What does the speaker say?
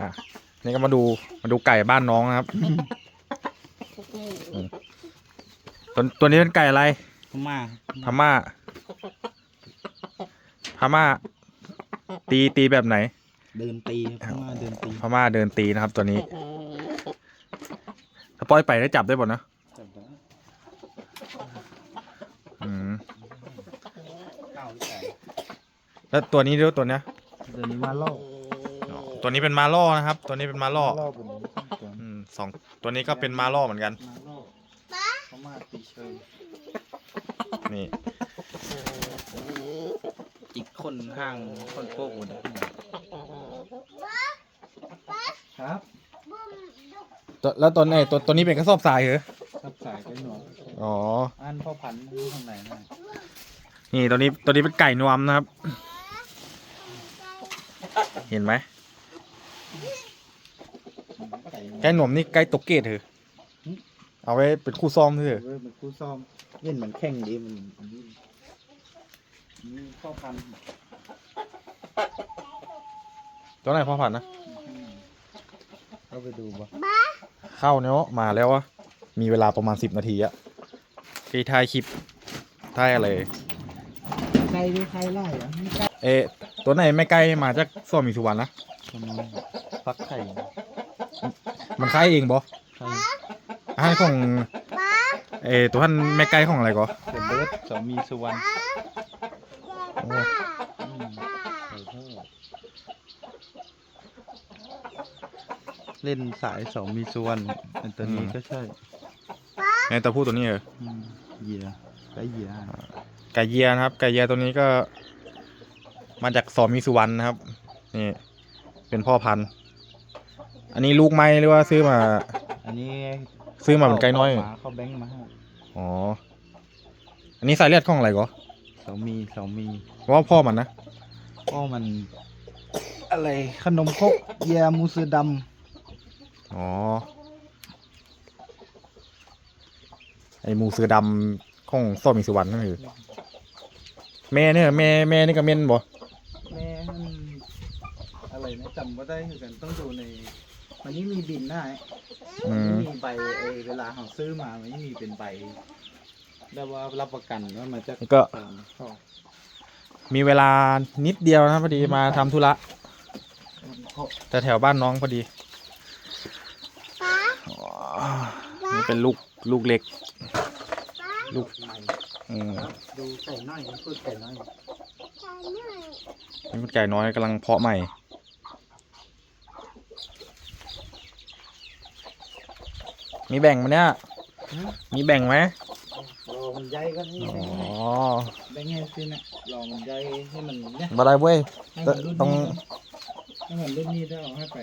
อะนี่ก็มาดูมาดูไก่บ้านน้องนะครับ ตัวตัวนี้เป็นไก่อะไรพม่าพม่าพม่า ตีตีแบบไหน เดินตีครับพม่าเดินตีพม่าเดินตีนะครับ ตัวนี้ถ้าปล่อยไปได้จับได้หมดนะจับได้อืมเก้าไก่แล้วตัวนี้ด้วยตัวเนี้ยเดินนี้มาล่อ ตัวนี้เป็นมาล่อนะครับ ตัวนี้เป็นมาล่อล่อเป็นนี้ตัวอืมสองตัวนี้ก็เป็นมาล่อเหมือนกัน มาล่อพม่าตีเชิงนี่อีกคนข้างคนโป๊กหมดเลยครับตัวแล้วตัวไหนตัวตัวนี้เป็นกระสอบทรายเหรอครับสายไปหนวดอ๋อ อันพ่อพันธุ์อยู่ข้างในนะนี่ตัวนี้ตัวนี้เป็นไก่นวมนะครับ เห็นไหม ก่ไก่หนวมนี่ไก่ตกเกตเหรอเอาไว้เป็นคู่ซ้อมเถอะเว้ยมันคู่ซ้อมเล่นมันแข่งดีมันอันนี้นี่พ่อพันธุ์ตัวไหนพ่อผัดนะเข้าไปดูบ่เข้าเนาะมาแล้วอะมีเวลาประมาณสิบนาทีอะที่ถ่ายคลิปถ่ายอะไร ไก่ด้วยไข่ไล่เหรอไม่ไก่เอะตัวไหนไม่ไกลมาจากส้วมมีสุวรรณนะทำไมฟักไข่ มันคล้ายเองบ่ไข่ให้ของเออตัวท่านไม่ไกลของอะไรก็เดอะเบิร์ดสามีสุวรรณโอ้อืมไข่ทอดเล่นสายสองมีส่วนอันตัวนี้ก็ใช่ไงตัวผู้ตัวนี้เอออืมเหยื่อไก่เหยื่อไก่เยียนะครับ ไก่เยียตัวนี้ก็ มาจากสอมมีสุวรรณนะครับ นี่ เป็นพ่อพันธุ์ อันนี้ลูกไม้หรือว่าซื้อมา อันนี้ซื้อมาเป็นไก่น้อยหมาเขาแบงค์มาให้อ๋อ อันนี้สายเลือดของอะไรก็สามีสามีเพราะว่าพ่อมันนะ ก็มัน อะไรขนมครกเหยื่อมูสือดอ๋อ ไอหมูเสือดำของสอมมีสุวรรณนั่นคือแม่เนี่ยแม่แม่นี่ก็เม่นบ่ำแม่มันอะไรนะจำว่าได้คือกันต้องดูใน มันนี่มีบินได้อืมันมนี่มีใบเออเวลาเขาซื้อมามันนี่มีเป็นใบได้ว่ารับประกันว่ามันจะแล้วก็เข้ามีเวลานิดเดียวนะพอดีมาทำธุระเข้าแต่แถวบ้านน้องพอดีอ๋อนี่เป็นลูกลูกเล็ก ลูก ใหม่อืมครับดูไก่น้อยพูดไก่น้อย นี่เป็นไก่น้อยกำลังเพาะใหม่ มีแบ่งไหมเนี่ย มีแบ่งไหมรอมันใหญ่ก็นี่อ๋แบ่งอให้แบ่งให้สินะรอมันใหญ่ให้มันเนี่ยบาได้เว้ยให้มันรุ่นต้องนี้ให้มันรุ่นนี้ได้เอาให้ไป